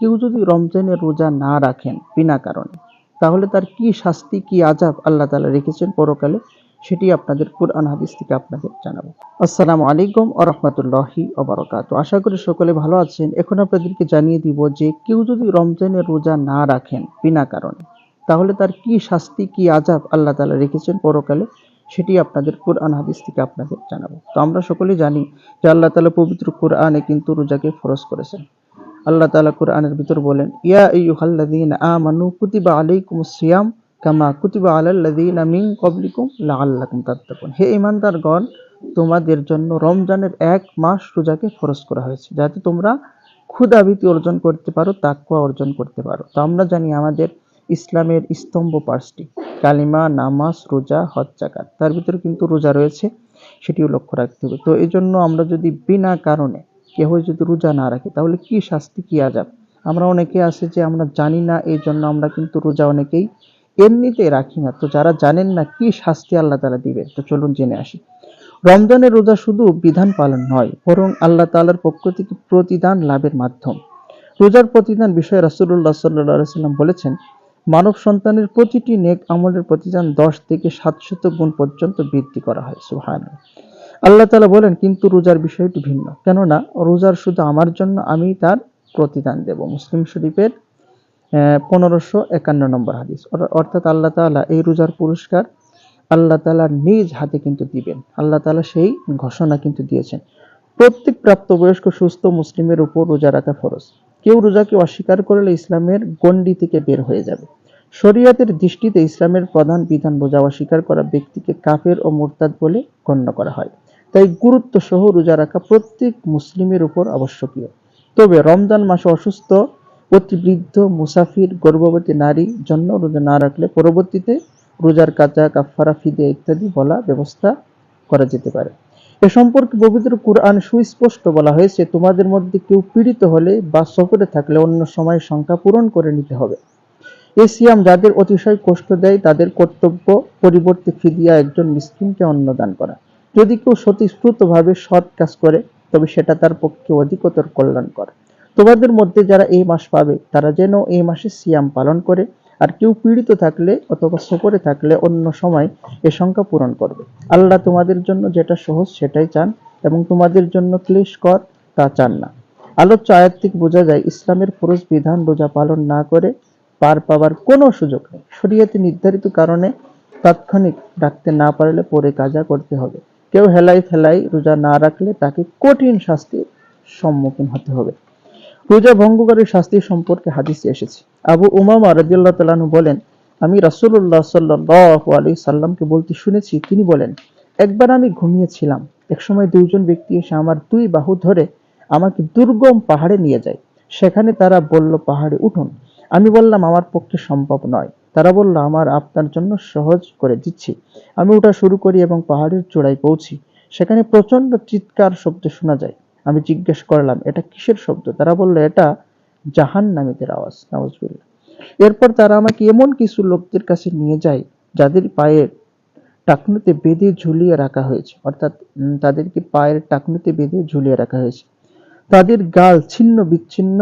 কেউ যদি রমজানের রোজা না রাখেন বিনা কারণে, তাহলে তার কি শাস্তি, কি আজাব আল্লাহ তাআলা রেখেছেন পরকালে? সেটি আপনাদের কুরআন হাদিস থেকে আপনাদের জানাব। আসসালামু আলাইকুম আ রহমতুল্লাহি অবরকাত আশা করি সকলে ভালো আছেন। এখন আপনাদেরকে জানিয়ে দিব যে, কেউ যদি রমজানের রোজা না রাখেন বিনা কারণে, তাহলে তার কি শাস্তি, কি আজাব আল্লাহ তাআলা রেখেছেন পরকালে? সেটি আপনাদের কোরআন হাদিস থেকে আপনাদের জানাব। তো আমরা সকলেই জানি যে আল্লাহ তাআলা পবিত্র কোরআনে কিন্তু রোজাকে ফরজ করেছেন। আল্লাহ তাআলা কোরআনের ভিতর বলেন, ইয়া আইয়ুহাল্লাযীনা আমানু কুতিবা আলাইকুমুস সিয়াম কামা কুতিবা আলাল্লাযীনা মিন ক্বাবলিকুম লাআল্লাকুম তাত্তাকুন। হে ঈমানদারগণ, তোমাদের জন্য রমজানের এক মাস রোজাকে ফরজ করা হয়েছে, যাতে তোমরা ক্ষুধাভীতি অর্জন করতে পারো তাকুয়া অর্জন করতে পারো। তো আমরা জানি আমাদের ইসলামের স্তম্ভ পাঁচটি, কালিমা, নামাজ, রোজা, হজ জাকাত তার ভিতরে কিন্তু রোজা রয়েছে, সেটিও লক্ষ্য রাখতে হবে। তো এই জন্য আমরা যদি বিনা কারণে কেহ যদি রোজা না রাখে, তাহলে কি শাস্তি, কি আজাব আমরা অনেকে আছে যে আমরা জানি না, এই জন্য আমরা কিন্তু রোজা অনেকেই এমনিতে রাখি না। তো যারা জানেন না, কি শাস্তি আল্লাহ তালা দিবে? তো চলুন জেনে আসি। রমজানের রোজা শুধু বিধান পালন নয়, বরং আল্লাহ তাআলার পক্ষ থেকে প্রতিদান লাভের মাধ্যম। রোজার প্রতিদান বিষয়ে রাসূলুল্লাহ সাল্লাল্লাহু সাল্লাম বলেছেন, মানব সন্তানের প্রতিটি নেক আমলের প্রতিদান দশ থেকে সাতশত গুণ পর্যন্ত বৃদ্ধি করা হয়। সুহান আল্লাহ তালা বলেন, কিন্তু রোজার বিষয়টি ভিন্ন। কেননা, রোজার শুধু আমার জন্য আমি তার প্রতিদান দেব। মুসলিম শরীফের পনেরোশো একান্ন নম্বর হাদিস। অর্থাৎ আল্লাহ তাআলা এই রোজার পুরস্কার আল্লাহ তাআলা নিজ হাতে কিন্তু দিবেন। আল্লাহ তাআলা সেই ঘোষণা কিন্তু দিয়েছেন। প্রত্যেক প্রাপ্তবয়স্ক সুস্থ মুসলিমের উপর রোজা রাখা ফরজ। কেউ রোজাকে অস্বীকার করলে ইসলামের গণ্ডি থেকে বের হয়ে যাবে। শরীয়তের দৃষ্টিতে ইসলামের প্রধান বিধান রোজা অস্বীকার করা ব্যক্তিকে কাফের ও মোরতাদ বলে গণ্য করা হয়। তাই গুরুত্ব সহ রোজা রাখা প্রত্যেক মুসলিমের উপর আবশ্যকীয়। তবে রমজান মাসে অসুস্থ, অতিবৃদ্ধ, মুসাফির, গর্ভবতী নারী জন্য রোজা না রাখলে পরবর্তীতে রোজার কাজা কাফারা ফিদে ইত্যাদি বলা ব্যবস্থা করা যেতে পারে। এ সম্পর্কে পবিত্র কুরআন সুস্পষ্ট বলা হয়েছে, তোমাদের মধ্যে কেউ পীড়িত হলে বা সফরে থাকলে অন্য সময় সংখ্যা পূরণ করে নিতে হবে। এই সিয়াম যাদের অতিশয় কষ্ট দেয়, তাদের কর্তব্য পরিবর্তে ফিদিয়া একজন মিসকিনকে অন্নদান করা। যদি কেউ স্বতঃস্ফূর্তভাবে সৎ কাজ করে, তবে সেটা তার পক্ষে অধিকতর কল্যাণকর। তোমাদের মধ্যে যারা এই মাস পাবে, তারা যেন এই মাসে সিয়াম পালন করে, আর কেউ পীড়িত থাকলে অথবা সফরে থাকলে অন্য সময় এ সংখ্যা পূরণ করবে। আল্লাহ তোমাদের জন্য যেটা সহজ সেটাই চান, এবং তোমাদের জন্য ক্লেশকর তা চান না। আলোচ্য আয়াত বোঝা যায়, ইসলামের ফরজ বিধান রোজা পালন না করে পার পাওয়ার কোনো সুযোগ নেই। শরীয়তে নির্ধারিত কারণে তাৎক্ষণিক রাখতে না পারলে পরে কাজা করতে হবে। কেউ হেলাই ফেলাই রোজা না রাখলে তাকে কঠিন শাস্তির সম্মুখীন হতে হবে। রোজা ভঙ্গকারীর শাস্তি সম্পর্কে হাদিসে এসেছে। আবু উমামা রাদিয়াল্লাহু তাআলা আনহু বলেন, আমি রাসূলুল্লাহ সাল্লাল্লাহু আলাইহি সাল্লামকে বলতে শুনেছি, তিনি বলেন, একবার আমি ঘুমিয়েছিলাম। একসময় দুইজন ব্যক্তি এসে আমার দুই বাহু ধরে আমাকে দুর্গম পাহাড়ে নিয়ে যায়। সেখানে তারা বলল, পাহাড়ে উঠুন। আমি বললাম, আমার পক্ষে সম্ভব নয়। তারা বলল, আমার আপনার জন্য সহজ করে দিচ্ছি। আমি ওটা শুরু করি এবং পাহাড়ের চূড়ায় পৌঁছি। সেখানে প্রচণ্ড চিৎকার শব্দ শোনা যায়। আমি জিজ্ঞেস করলাম, এটা কিসের শব্দ? তারা বলল, এটা জাহান নামীদের আওয়াজ। নাউজুবিল্লাহ। এরপর তারা আমাকে এমন কিছু লোকদের কাছে নিয়ে যায়, যাদের পায়ের টাকনুতে বেঁধে ঝুলিয়ে রাখা হয়েছে। অর্থাৎ তাদেরকে পায়ের টাকনুতে বেঁধে ঝুলিয়ে রাখা হয়েছে। তাদের গাল ছিন্ন বিচ্ছিন্ন,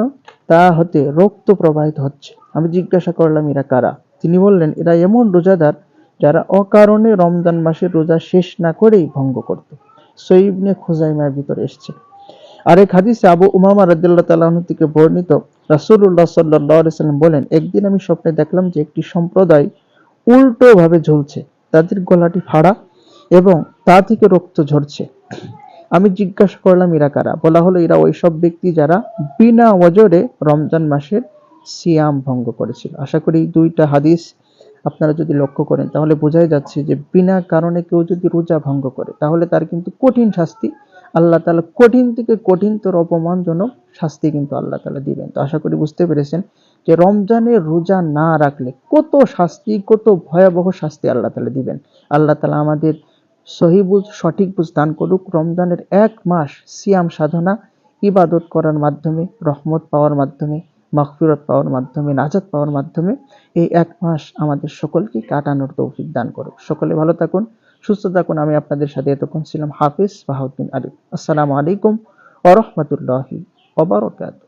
তা হতে রক্ত প্রবাহিত হচ্ছে। আমি জিজ্ঞাসা করলাম, এরা কারা? তিনি বললেন, এরা এমন রোজাদার যারা অকারণে রমজান মাসের রোজা শেষ না করেই ভঙ্গ করত। সৈবনে খোজাইমার ভিতরে এসছে। আরেক হাদিসে আবু উমামা রাদিয়াল্লাহু তাআলা থেকে বর্ণিত, রাসূলুল্লাহ সাল্লাল্লাহু আলাইহি সাল্লাম বলেন, একদিন আমি স্বপ্নে দেখলাম যে একটি সম্প্রদায় উল্টো ভাবে ঝুলছে, তাদের গলাটি ফাড়া এবং তা থেকে রক্ত ঝরছে। আমি জিজ্ঞাসা করলাম, এরা কারা? বলা হলো, এরা ওইসব ব্যক্তি যারা বিনা ওজরে রমজান মাসের সিয়াম ভঙ্গ করেছিল। আশা করি দুইটা হাদিস আপনারা যদি লক্ষ্য করেন, তাহলে বোঝাই যাচ্ছে যে বিনা কারণে কেউ যদি রোজা ভঙ্গ করে, তাহলে তার কিন্তু কঠিন শাস্তি আল্লাহ তাআলা কঠিন থেকে কঠিনতর অপমানজনক শাস্তি কিন্তু আল্লাহ তাআলা দিবেন। তো আশা করি বুঝতে পেরেছেন যে রমজানে রোজা না রাখলে কত শাস্তি, কত ভয়াবহ শাস্তি আল্লাহ তাআলা দিবেন। আল্লাহ তালা আমাদের সহি বুঝ, সঠিক বুঝ দান করুক। রমজানের এক মাস সিয়াম সাধনা, ইবাদত করার মাধ্যমে, রহমত পাওয়ার মাধ্যমে মাগফিরত পাওয়ার মাধ্যমে, নাজাত পাওয়ার মাধ্যমে এই এক মাস আমাদের সকলকে কাটানোর তৌফিক দান করুক। সকলে ভালো থাকুন, সুস্থ থাকুন। আমি আপনাদের সাথে এতক্ষণ ছিলাম হাফিজ বাহাউদ্দিন আলী। আসসালামু আলাইকুম ওরহমতুল্লাহি বারাকাতুহু।